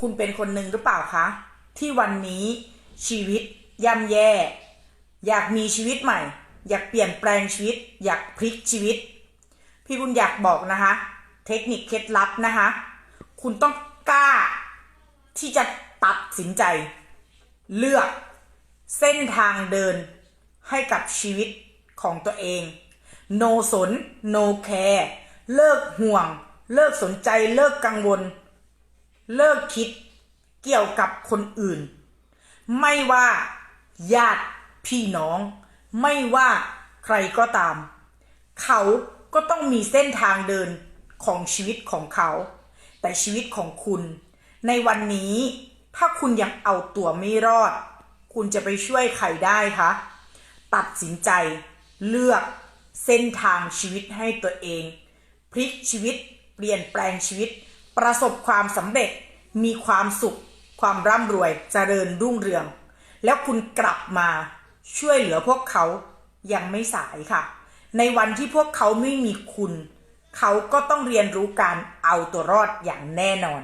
คุณเป็นคนหนึ่งหรือเปล่าคะ ที่วันนี้ชีวิตย่ำแย่ อยากมีชีวิตใหม่ อยากเปลี่ยนแปลงชีวิต อยากพลิกชีวิต พี่บุญอยากบอกนะคะ เทคนิคเคล็ดลับนะคะ คุณต้องกล้า ที่จะตัดสินใจ เลือกเส้นทางเดินให้กับชีวิตของตัวเอง no สน no care เลิกห่วง เลิกสนใจ เลิกกังวล เลิกคิดเกี่ยวกับคนอื่น ไม่ว่าญาติพี่น้อง ไม่ว่าใครก็ตาม เขาก็ต้องมีเส้นทางเดินของชีวิตของเขา แต่ชีวิตของคุณ ในวันนี้ถ้าคุณยังเอาตัวไม่รอด คุณจะไปช่วยใครได้คะตัดสินใจเลือกเส้นทางชีวิตให้ตัวเอง พลิกชีวิตเปลี่ยนแปลงชีวิต ประสบความสำเร็จ มีความสุข ความร่ำรวยเจริญรุ่งเรือง แล้วคุณกลับมาช่วยเหลือพวกเขายังไม่สายค่ะ ในวันที่พวกเขาไม่มีคุณ เขาก็ต้องเรียนรู้การเอาตัวรอดอย่างแน่นอน